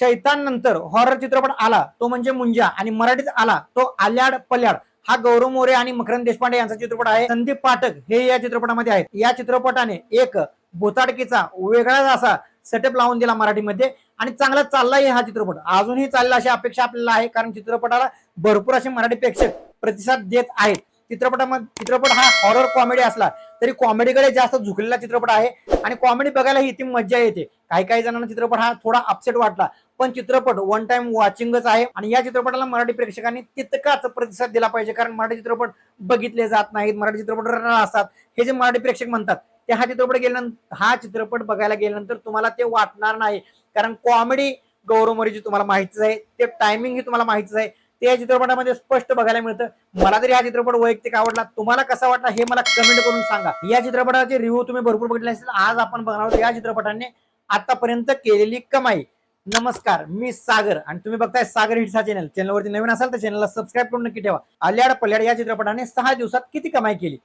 चैतान नंतर हॉरर चित्रपट आला तो म्हणजे मुंजा आणि मराठीत आला तो आल्याड पल्याड. हा गौरव मोरे आणि मकरंद देशपांडे यांचा चित्रपट आहे. संदीप पाठक हे या चित्रपटामध्ये आहेत. या चित्रपटाने एक बोताडकीचा वेगळाच असा सेटअप लावून दिला मराठीमध्ये आणि चांगला चाललाही हा चित्रपट. अजूनही चालला अशी अपेक्षा आपल्याला आहे कारण चित्रपटाला भरपूर असे मराठी प्रेक्षक प्रतिसाद देत आहेत. चित्रपटामध्ये चित्रपट हा हॉरर कॉमेडी असला तरी कॉमेडीकडे जास्त झुकलेला चित्रपट आहे. आणि कॉमेडी बघायला ही ती मज्जा येते. काही काही जणांना चित्रपट हा थोडा अपसेट वाटला. पण चित्रपट वन टाइम वॉचिंगच आहे. आणि या चित्रपटाला मराठी प्रेक्षकांनी तितकाच प्रतिसाद दिला पाहिजे. कारण मराठी चित्रपट बघितले जात नाहीत. मराठी चित्रपट रटाळ असतात. हे जे मराठी प्रेक्षक म्हणतात ते हा चित्रपट गेल्यानंतर हा चित्रपट बघायला गेल्यानंतर तुम्हाला ते वाटणार नाही. कारण कॉमेडी गौरव मोरेची तुम्हाला माहितीच आहे. ते टायमिंग ही तुम्हाला माहितीच आहे. ते या चित्रपटामध्ये स्पष्ट बघायला मिळतं. मला तरी हा चित्रपट वैयक्तिक आवडला. तुम्हाला कसा वाटला हे मला कमेंट करून सांगा. या चित्रपटाचे रिव्ह्यू तुम्ही भरपूर बघितले असेल. आज आपण बघणार आहोत या चित्रपटाने आतापर्यंत केलेली कमाई. नमस्कार मी सागर आणि तुम्ही बघताय सागर हिट्स चॅनल चॅनलवरती नवीन असाल तर चॅनलला सबस्क्राईब करून नक्की ठेवा. अल्याड पल्याड या चित्रपटाने सहा दिवसात किती कमाई केली?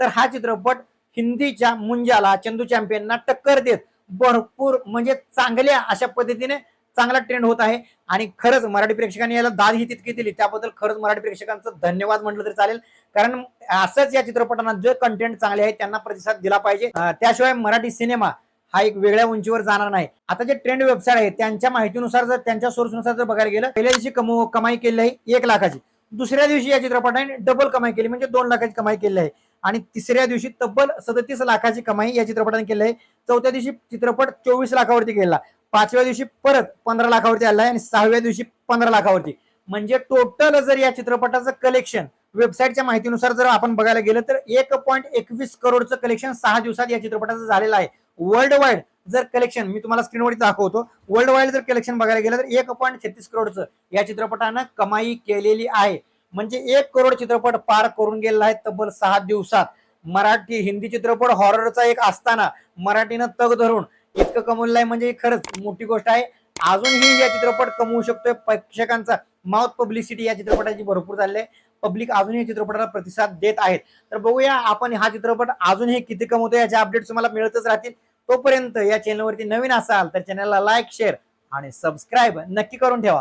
तर हा चित्रपट हिंदीच्या मुंजाला चंदू चॅम्पियनना टक्कर देत. भरपूर म्हणजे चांगल्या अशा पद्धतीने चांगला ट्रेंड होत आहे. आणि खरंच मराठी प्रेक्षकांनी याला दाद ही तितकी दिली. त्याबद्दल खरंच मराठी प्रेक्षकांचं धन्यवाद म्हटलं तरी चालेल. कारण असंच या चित्रपटांना जे कंटेंट चांगले आहे त्यांना प्रतिसाद दिला पाहिजे. त्याशिवाय मराठी सिनेमा हा एक वेगळ्या उंचीवर जाणार नाही. आता जे ट्रेंड वेबसाईट आहे त्यांच्या माहितीनुसार जर त्यांच्या सोर्सनुसार जर बघायला गेलं पहिल्या दिवशी कमव कमाई केली आहे एक लाखाची. दुसऱ्या दिवशी या चित्रपटाने डबल कमाई केली म्हणजे दोन लाखाची कमाई केली आहे. आणि तिसऱ्या दिवशी तब्बल सदतीस लाखाची कमाई या चित्रपटाने केली आहे. चौथ्या दिवशी चित्रपट चोवीस लाखावरती गेला. पाचव्या दिवशी परत पंधरा लाखावरती आला आहे आणि सहाव्या दिवशी पंधरा लाखावरती. म्हणजे टोटल जर या चित्रपटाचं कलेक्शन वेबसाईटच्या माहितीनुसार जर आपण बघायला गेलं तर एक पॉईंट एकवीस करोडचं कलेक्शन सहा दिवसात या चित्रपटाचं झालेलं आहे. वर्ल्ड वाईड जर कलेक्शन मी तुम्हाला स्क्रीनवरती दाखवतो. वर्ल्ड वाईड जर कलेक्शन बघायला गेलं तर एक पॉईंट छत्तीस करोडचं या चित्रपटानं कमाई केलेली आहे. म्हणजे एक करोड चित्रपट पार करून गेलेला आहे तब्बल सहा दिवसात. मराठी हिंदी चित्रपट हॉररचा एक असताना मराठीनं तग धरून इतकं कमवलंय आहे म्हणजे खरंच मोठी गोष्ट आहे. अजूनही या चित्रपट कमवू शकतोय प्रेक्षकांचा. माउथ पब्लिसिटी या चित्रपटाची भरपूर झाली आहे पब्लिक अजूनही या चित्रपटाला प्रतिसाद देत आहेत. तर बघूया आपण हा चित्रपट अजूनही किती कमवतो याचे अपडेट्स तुम्हाला मिळतच राहतील. तोपर्यंत या चॅनलवरती नवीन असाल तर चॅनलला लाईक शेअर आणि सबस्क्राईब नक्की करून ठेवा.